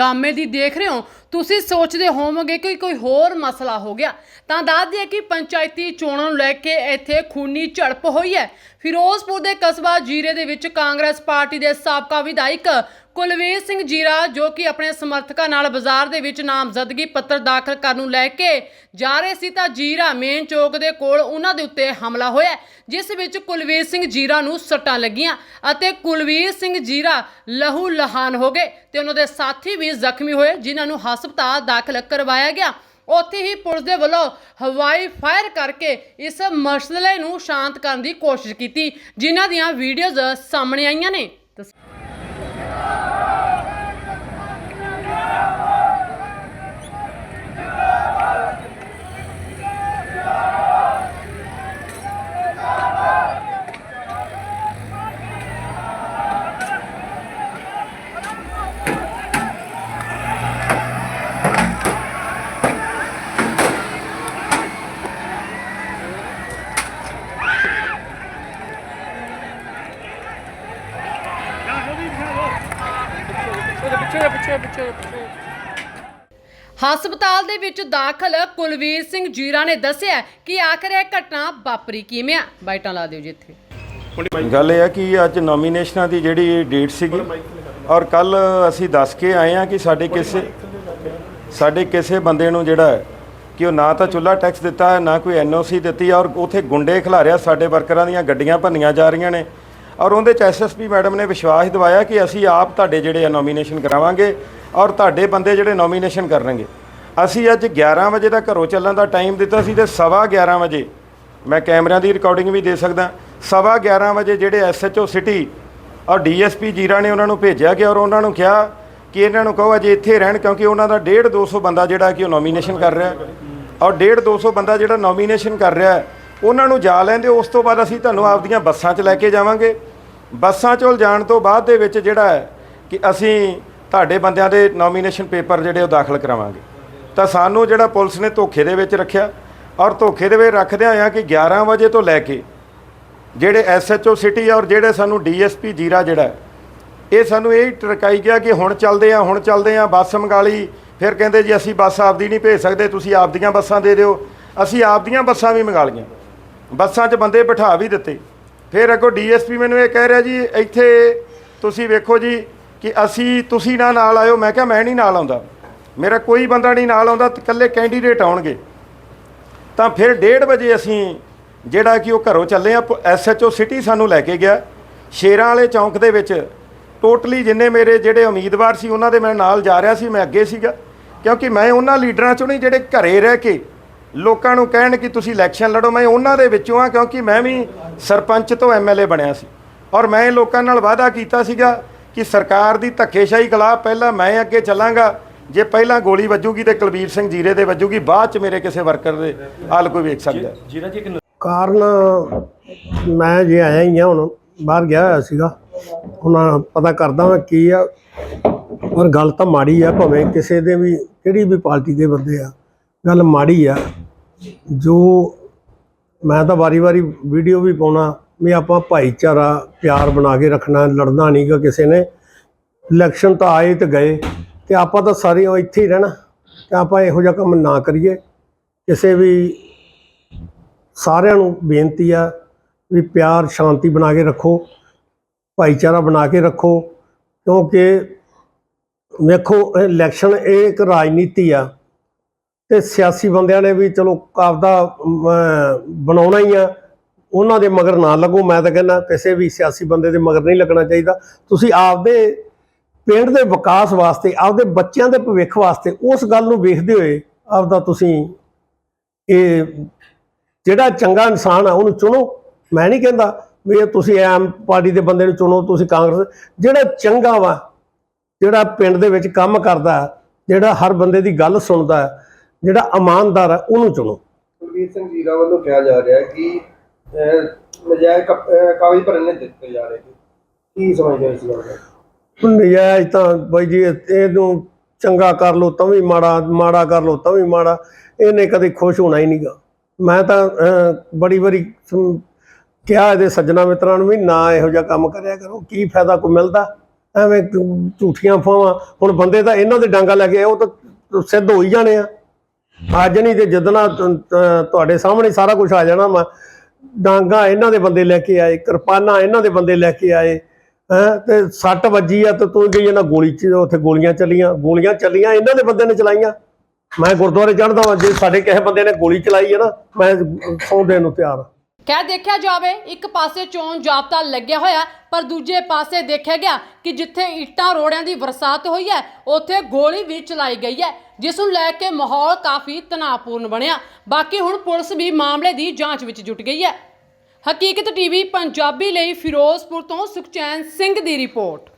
ਗਾਮੇ ਦੀ ਦੇਖ ਰਹੇ ਹੋ? ਤੁਸੀਂ ਸੋਚਦੇ ਹੋਵੋਗੇ ਕਿ ਕੋਈ ਹੋਰ ਮਸਲਾ ਹੋ ਗਿਆ। ਤਾਂ ਦੱਸ ਦਈਏ ਕਿ ਪੰਚਾਇਤੀ ਚੋਣਾਂ ਨੂੰ ਲੈ ਕੇ ਇੱਥੇ ਖੂਨੀ ਝੜਪ ਹੋਈ ਹੈ। ਫਿਰੋਜ਼ਪੁਰ ਦੇ ਕਸਬਾ ਜੀਰੇ ਦੇ ਵਿੱਚ ਕਾਂਗਰਸ ਪਾਰਟੀ ਦੇ ਸਾਬਕਾ ਵਿਧਾਇਕ ਕੁਲਵੀਰ ਸਿੰਘ ਜੀਰਾ, ਜੋ ਕਿ ਆਪਣੇ ਸਮਰਥਕਾਂ ਨਾਲ ਬਾਜ਼ਾਰ ਦੇ ਵਿੱਚ ਨਾਮਜ਼ਦਗੀ ਪੱਤਰ ਦਾਖਲ ਕਰਨ ਨੂੰ ਲੈ ਕੇ ਜਾ ਰਹੇ ਸੀ, ਤਾਂ ਜੀਰਾ ਮੇਨ ਚੌਕ ਦੇ ਕੋਲ ਉਹਨਾਂ ਦੇ ਉੱਤੇ ਹਮਲਾ ਹੋਇਆ ਜਿਸ ਵਿੱਚ ਕੁਲਵੀਰ ਸਿੰਘ ਜੀਰਾ ਨੂੰ ਸੱਟਾਂ ਲੱਗੀਆਂ ਅਤੇ ਕੁਲਵੀਰ ਸਿੰਘ ਜੀਰਾ ਲਹੂ ਲਹਾਨ ਹੋ ਗਏ ਤੇ ਉਹਨਾਂ ਦੇ ਸਾਥੀ ਵੀ ਜ਼ਖਮੀ ਹੋਏ, ਜਿਨ੍ਹਾਂ ਨੂੰ ਹਸਪਤਾਲ ਦਾਖਲ ਕਰਵਾਇਆ ਗਿਆ। ਉੱਥੇ ਹੀ ਪੁਲਿਸ ਦੇ ਵੱਲੋਂ ਹਵਾਈ ਫਾਇਰ ਕਰਕੇ ਇਸ ਮਸਲੇ ਨੂੰ ਸ਼ਾਂਤ ਕਰਨ ਦੀ ਕੋਸ਼ਿਸ਼ ਕੀਤੀ। ਜਿਨ੍ਹਾਂ ਦੀਆਂ ਵੀਡੀਓਜ਼ ਸਾਹਮਣੇ ਆਈਆਂ ਨੇ। ਹਸਪਤਾਲ ਦੇ ਵਿੱਚ ਦਾਖਲ ਕੁਲਵੀਰ ਸਿੰਘ ਜੀਰਾ ਨੇ ਦੱਸਿਆ ਕਿ ਆਖਰ ਇਹ ਘਟਨਾ ਵਾਪਰੀ ਕਿਵੇਂ ਆ? ਬਾਈਟਾਂ ਲਾ ਦਿਓ ਜੀ ਇੱਥੇ। ਗੱਲ ਇਹ ਹੈ ਕਿ ਅੱਜ ਨੋਮੀਨੇਸ਼ਨਾਂ ਦੀ ਜਿਹੜੀ ਡੇਟ ਸੀਗੀ ਔਰ ਕੱਲ ਅਸੀਂ ਦੱਸ ਕੇ ਆਏ ਹਾਂ ਕਿ ਸਾਡੇ ਕਿਸੇ ਸਾਡੇ ਕਿਸੇ ਬੰਦੇ ਨੂੰ ਜਿਹੜਾ ਕਿ ਉਹ ਨਾ ਤਾਂ ਚੁੱਲਾ ਟੈਕਸ ਦਿੱਤਾ ਹੈ ਨਾ ਕੋਈ ਐਨਓਸੀ ਦਿੱਤੀ ਹੈ ਔਰ ਉਥੇ ਗੁੰਡੇ ਖਿਲਾਰਿਆ ਸਾਡੇ ਵਰਕਰਾਂ ਦੀਆਂ ਗੱਡੀਆਂ ਭੰਨੀਆਂ ਜਾ ਰਹੀਆਂ ਨੇ। ਔਰ ਉਹਦੇ ਚ ਐਸਐਸਪੀ ਮੈਡਮ ਨੇ ਵਿਸ਼ਵਾਸ ਦਿਵਾਇਆ ਕਿ ਅਸੀਂ ਆਪ ਤੁਹਾਡੇ ਜਿਹੜੇ ਆ ਨੋਮੀਨੇਸ਼ਨ ਕਰਾਵਾਂਗੇ ਔਰ ਤੁਹਾਡੇ ਬੰਦੇ ਜਿਹੜੇ ਨੋਮੀਨੇਸ਼ਨ ਕਰਨਗੇ ਅਸੀਂ ਅੱਜ 11 ਵਜੇ ਦਾ ਘਰੋਂ ਚੱਲਣ ਦਾ ਟਾਈਮ ਦਿੱਤਾ ਸੀ ਤੇ ਸਵਾ 11 ਵਜੇ, ਮੈਂ ਕੈਮਰਿਆਂ ਦੀ ਰਿਕਾਰਡਿੰਗ ਵੀ ਦੇ ਸਕਦਾ, ਸਵਾ 11 ਵਜੇ ਜਿਹੜੇ ਐਸਐਚਓ ਸਿਟੀ ਔਰ ਡੀਐਸਪੀ ਜੀਰਾ ਨੇ ਉਹਨਾਂ ਨੂੰ ਭੇਜਿਆ ਗਿਆ ਔਰ ਉਹਨਾਂ ਨੂੰ ਕਿਹਾ ਕਿ ਇਹਨਾਂ ਨੂੰ ਕਹੋ ਅਜੇ ਇੱਥੇ ਰਹਿਣ ਕਿਉਂਕਿ ਉਹਨਾਂ ਦਾ 1.5 200 ਬੰਦਾ ਜਿਹੜਾ ਕਿ ਉਹ ਨੋਮੀਨੇਸ਼ਨ ਕਰ ਰਿਹਾ ਹੈ। ਔਰ 1.5 200 ਬੰਦਾ ਜਿਹੜਾ ਨੋਮੀਨੇਸ਼ਨ ਕਰ ਰਿਹਾ ਉਹਨਾਂ ਨੂੰ ਜਾ ਲੈਂਦੇ ਉਸ ਤੋਂ ਬਾਅਦ ਅਸੀਂ ਤੁਹਾਨੂੰ ਆਪਦੀਆਂ ਬੱਸਾਂ 'ਚ ਲੈ ਕੇ ਜਾਵਾਂਗੇ ਬੱਸਾਂ 'ਚੋਂ ਜਾਣ ਤੋਂ ਬਾਅਦ ਦੇ ਵਿੱਚ ਜਿਹੜਾ ਹੈ ਕਿ ਅਸੀਂ ਤੁਹਾਡੇ ਬੰਦਿਆਂ ਦੇ ਨੋਮੀਨੇਸ਼ਨ ਪੇਪਰ ਜਿਹੜੇ ਉਹ ਦਾਖਲ ਕਰਾਵਾਂਗੇ। ਤਾਂ ਸਾਨੂੰ ਜਿਹੜਾ ਪੁਲਿਸ ਨੇ ਧੋਖੇ ਦੇ ਵਿੱਚ ਰੱਖਿਆ ਔਰ ਧੋਖੇ ਦੇ ਵਿੱਚ ਰੱਖਦਿਆਂ ਹੋਇਆਂ ਕਿ 11 ਵਜੇ ਤੋਂ ਲੈ ਕੇ ਜਿਹੜੇ ਐਸਐਚਓ ਸਿਟੀ ਔਰ ਜਿਹੜੇ ਸਾਨੂੰ ਡੀਐਸਪੀ ਜੀਰਾ ਜਿਹੜਾ ਇਹ ਸਾਨੂੰ ਇਹ ਟਰਕਾਈ ਗਿਆ ਕਿ ਹੁਣ ਚੱਲਦੇ ਆ, ਹੁਣ ਚੱਲਦੇ ਆ, ਬੱਸ ਮੰਗਾਲੀ ਫਿਰ ਕਹਿੰਦੇ ਜੀ ਅਸੀਂ ਬੱਸ ਆਪਦੀ ਨਹੀਂ ਭੇਜ ਸਕਦੇ, ਤੁਸੀਂ ਆਪਦੀਆਂ ਬੱਸਾਂ ਦੇ ਦਿਓ। ਅਸੀਂ ਆਪਦੀਆਂ ਬੱਸਾਂ ਵੀ ਮੰਗਾ ਲਈਆਂ। ਬੱਸਾਂ 'ਚ ਬੰਦੇ ਬਿਠਾ ਵੀ ਦਿੱਤੇ। ਫਿਰ ਅੱਗੋਂ ਡੀਐਸਪੀ ਮੈਨੂੰ ਇਹ ਕਹਿ ਰਿਹਾ ਜੀ, ਇੱਥੇ ਤੁਸੀਂ ਵੇਖੋ ਜੀ ਕਿ ਅਸੀਂ, ਤੁਸੀਂ ਨਾ ਨਾਲ ਆਇਓ। ਮੈਂ ਕਿਹਾ ਮੈਂ ਨਹੀਂ ਨਾਲ ਆਉਂਦਾ। ਮੇਰਾ ਕੋਈ ਬੰਦਾ ਨਹੀਂ ਨਾਲ ਆਉਂਦਾ ਇਕੱਲੇ ਕੈਂਡੀਡੇਟ ਆਉਣਗੇ। ਤਾਂ ਫਿਰ 1:30 ਵਜੇ ਅਸੀਂ, ਜਿਹੜਾ ਕਿ ਉਹ ਘਰੋਂ ਚੱਲੇ ਆ ਐਸਐਚਓ ਸਿਟੀ ਸਾਨੂੰ ਲੈ ਕੇ ਗਿਆ। ਸ਼ੇਰਾਂ ਵਾਲੇ ਚੌਂਕ ਦੇ ਵਿੱਚ ਟੋਟਲੀ ਜਿੰਨੇ ਮੇਰੇ ਜਿਹੜੇ ਉਮੀਦਵਾਰ ਸੀ, ਉਹਨਾਂ ਦੇ ਮੈਂ ਨਾਲ ਜਾ ਰਿਹਾ ਸੀ, ਮੈਂ ਅੱਗੇ ਸੀਗਾ। ਕਿਉਂਕਿ ਮੈਂ ਉਹਨਾਂ ਲੀਡਰਾਂ ਚੋਂ ਨਹੀਂ, ਜਿਹੜੇ ਘਰੇ ਰਹਿ ਕੇ ਲੋਕਾਂ ਨੂੰ ਕਹਿਣ ਕਿ ਤੁਸੀਂ ਇਲੈਕਸ਼ਨ ਲੜੋ ਮੈਂ ਉਹਨਾਂ ਦੇ ਵਿੱਚੋਂ ਆ ਕਿਉਂਕਿ ਮੈਂ ਵੀ ਸਰਪੰਚ ਤੋਂ ਐਮਐਲਏ ਬਣਿਆ ਸੀ। ਔਰ ਮੈਂ ਇਹ ਲੋਕਾਂ ਨਾਲ ਵਾਅਦਾ ਕੀਤਾ ਸੀਗਾ ਕਿ ਸਰਕਾਰ ਦੀ ਧੱਕੇਸ਼ਾਹੀ ਖਿਲਾਫ ਪਹਿਲਾਂ ਮੈਂ ਅੱਗੇ ਚੱਲਾਂਗਾ। ਜੇ ਪਹਿਲਾਂ ਗੋਲੀ ਵੱਜੂਗੀ ਤੇ ਕੁਲਬੀਰ ਸਿੰਘ ਜੀਰੇ ਦੇ ਵੱਜੂਗੀ ਬਾਅਦ ਚ ਮੇਰੇ ਕਿਸੇ ਵਰਕਰ ਦੇ ਹਾਲ ਕੋਈ ਵੇਖ ਸਕਦਾ। ਹੈ। ਕਾਰਨ ਮੈਂ ਜੇ ਆਇਆ ਹੀ ਆ ਹੁਣ ਬਾਹਰ ਗਿਆ ਹੋਇਆ ਸੀਗਾ ਹੁਣ ਪਤਾ ਕਰਦਾ ਮੈਂ ਕੀ ਆ। ਪਰ ਗੱਲ ਤਾਂ ਮਾੜੀ ਆ ਭਾਵੇਂ ਕਿਸੇ ਦੇ ਵੀ ਕਿਹੜੀ ਵੀ ਪਾਰਟੀ ਦੇ ਬੰਦੇ ਆ। ਗੱਲ ਮਾੜੀ ਆ। ਜੋ ਮੈਂ ਤਾਂ ਵਾਰੀ-ਵਾਰੀ ਵੀਡੀਓ ਵੀ ਪਾਉਣਾ ਵੀ ਆਪਾਂ ਭਾਈਚਾਰਾ ਪਿਆਰ ਬਣਾ ਕੇ ਰੱਖਣਾ, ਲੜਨਾ ਨਹੀਂਗਾ ਕਿਸੇ ਨੇ। ਇਲੈਕਸ਼ਨ ਤਾਂ ਆਏ ਤੇ ਗਏ ਤੇ ਆਪਾਂ ਤਾਂ ਸਾਰੇ ਉਹ ਇੱਥੇ ਹੀ ਰਹਿਣਾ। ਤੇ ਆਪਾਂ ਇਹੋ ਜਿਹਾ ਕੰਮ ਨਾ ਕਰੀਏ। ਕਿਸੇ ਵੀ ਸਾਰਿਆਂ ਨੂੰ ਬੇਨਤੀ ਆ ਵੀ ਪਿਆਰ, ਸ਼ਾਂਤੀ ਬਣਾ ਕੇ ਰੱਖੋ। ਭਾਈਚਾਰਾ ਬਣਾ ਕੇ ਰੱਖੋ। ਕਿਉਂਕਿ ਵੇਖੋ ਇਲੈਕਸ਼ਨ ਇਹ ਇੱਕ ਰਾਜਨੀਤੀ ਆ। ਤੇ ਸਿਆਸੀ ਬੰਦਿਆਂ ਨੇ ਵੀ ਚਲੋ ਆਪਦਾ ਬਣਾਉਣਾ ਹੀ ਆ। ਉਹਨਾਂ ਦੇ ਮਗਰ ਨਾ ਲੱਗੋ, ਮੈਂ ਤਾਂ ਕਹਿੰਦਾ ਕਿਸੇ ਵੀ ਸਿਆਸੀ ਬੰਦੇ ਦੇ ਮਗਰ ਨਹੀਂ ਲੱਗਣਾ ਚਾਹੀਦਾ। ਤੁਸੀਂ ਆਪਦੇ ਪਿੰਡ ਦੇ ਵਿਕਾਸ ਵਾਸਤੇ, ਆਪਦੇ ਬੱਚਿਆਂ ਦੇ ਭਵਿੱਖ ਵਾਸਤੇ ਉਸ ਗੱਲ ਨੂੰ ਵੇਖਦੇ ਹੋਏ ਆਪਦਾ ਤੁਸੀਂ ਇਹ ਜਿਹੜਾ ਚੰਗਾ ਇਨਸਾਨ ਆ, ਉਹਨੂੰ ਚੁਣੋ। ਮੈਂ ਨਹੀਂ ਕਹਿੰਦਾ ਵੀ ਇਹ ਤੁਸੀਂ ਆਮ ਪਾਰਟੀ ਦੇ ਬੰਦੇ ਨੂੰ ਚੁਣੋ, ਤੁਸੀਂ ਕਾਂਗਰਸ ਜਿਹੜਾ ਚੰਗਾ ਵਾ, ਜਿਹੜਾ ਪਿੰਡ ਦੇ ਵਿੱਚ ਕੰਮ ਕਰਦਾ, ਜਿਹੜਾ ਹਰ ਬੰਦੇ ਦੀ ਗੱਲ ਸੁਣਦਾ ਜਿਹੜਾ ਇਮਾਨਦਾਰ ਆ ਉਹਨੂੰ ਚੁਣੋ। ਕੁਲਵੀਰ ਸਿੰਘ ਜੀਰਾ ਵੱਲੋਂ ਕਿਹਾ ਜਾ ਰਿਹਾ ਹੈ ਕਿ ਨਜਾਇਜ਼ ਕਾਗਜ਼ ਭਰਨੇ ਦਿੱਤੇ ਜਾ ਰਹੇ ਨੇ। ਕੀ ਸਮਝਦੇ ਹੋ ਇਸ ਗੱਲ ਦਾ ਨਜਾਇਜ਼ ਤਾਂ ਬਾਈ ਜੀ ਇਹ- ਇਹਨੂੰ ਚੰਗਾ ਕਰ ਲੋ ਤਾਂ ਵੀ ਮਾੜਾ ਮਾੜਾ ਕਰ ਲੋ ਤਾਂ ਵੀ ਮਾੜਾ। ਇਹਨੇ ਕਦੇ ਖੁਸ਼ ਹੋਣਾ ਹੀ ਨਹੀਂਗਾ ਮੈਂ ਤਾਂ ਬੜੀ ਸਮ- ਕਿਹਾ ਇਹਦੇ ਸੱਜਣਾ ਮਿੱਤਰਾਂ ਨੂੰ ਵੀ ਨਾ ਇਹੋ ਜਿਹਾ ਕੰਮ ਕਰਿਆ ਕਰੋ ਕੀ ਫਾਇਦਾ ਕੋਈ ਮਿਲਦਾ? ਐਵੇਂ ਝੂਠੀਆਂ ਫਾਵਾਂ ਹੁਣ ਬੰਦੇ ਤਾਂ ਇਹਨਾਂ ਦੇ ਡਾਂਗਾ ਲੈ ਕੇ ਆਏ, ਉਹ ਤਾਂ ਸਿੱਧ ਹੋ ਹੀ ਜਾਣੇ ਆ। ਅੱਜ ਨਹੀਂ ਤੇ ਜਦਨਾ ਤੁਹਾਡੇ ਸਾਹਮਣੇ ਸਾਰਾ ਕੁਝ ਆ ਜਾਣਾ ਵਾ। ਡਾਂਗਾ ਇਹਨਾਂ ਦੇ ਬੰਦੇ ਲੈ ਕੇ ਆਏ, ਕਿਰਪਾਨਾਂ ਇਹਨਾਂ ਦੇ ਬੰਦੇ ਲੈ ਕੇ ਆਏ ਤੇ ਸੱਟ ਵੱਜੀ ਆ ਤੇ ਤੂੰ ਗਈ ਇਹਨਾਂ ਗੋਲੀ ਚ, ਉੱਥੇ ਗੋਲੀਆਂ ਚੱਲੀਆਂ ਗੋਲੀਆਂ ਚੱਲੀਆਂ, ਇਹਨਾਂ ਦੇ ਬੰਦੇ ਨੇ ਚਲਾਈਆਂ। ਮੈਂ ਗੁਰਦੁਆਰੇ ਚੜ੍ਹਦਾ ਵਾਂ, ਜੇ ਸਾਡੇ ਕਿਸੇ ਬੰਦੇ ਨੇ ਗੋਲੀ ਚਲਾਈ ਹੈ ਨਾ, ਮੈਂ ਸੌਂ ਦੇਣ ਨੂੰ ਤਿਆਰ ਹਾਂ ਕਹਿ ਦੇਖਿਆ ਜਾਵੇ, ਇੱਕ ਪਾਸੇ ਚੋਣ ਜਾਬਤਾ ਲੱਗਿਆ ਹੋਇਆ, ਪਰ ਦੂਜੇ ਪਾਸੇ ਦੇਖਿਆ ਗਿਆ ਕਿ ਜਿੱਥੇ ਇੱਟਾਂ ਰੋੜਿਆਂ ਦੀ ਬਰਸਾਤ ਹੋਈ ਹੈ, ਉੱਥੇ ਗੋਲੀ ਵੀ ਚਲਾਈ ਗਈ ਹੈ। ਜਿਸ ਨੂੰ ਲੈ ਕੇ ਮਾਹੌਲ ਕਾਫੀ ਤਣਾਅਪੂਰਨ ਬਣਿਆ। ਬਾਕੀ ਹੁਣ ਪੁਲਿਸ ਵੀ ਮਾਮਲੇ ਦੀ ਜਾਂਚ ਵਿੱਚ ਜੁਟ ਗਈ ਹੈ। ਹਕੀਕਤ ਟੀਵੀ ਪੰਜਾਬੀ ਲਈ ਫਿਰੋਜ਼ਪੁਰ ਤੋਂ ਸੁਖਚੈਨ ਸਿੰਘ ਦੀ ਰਿਪੋਰਟ।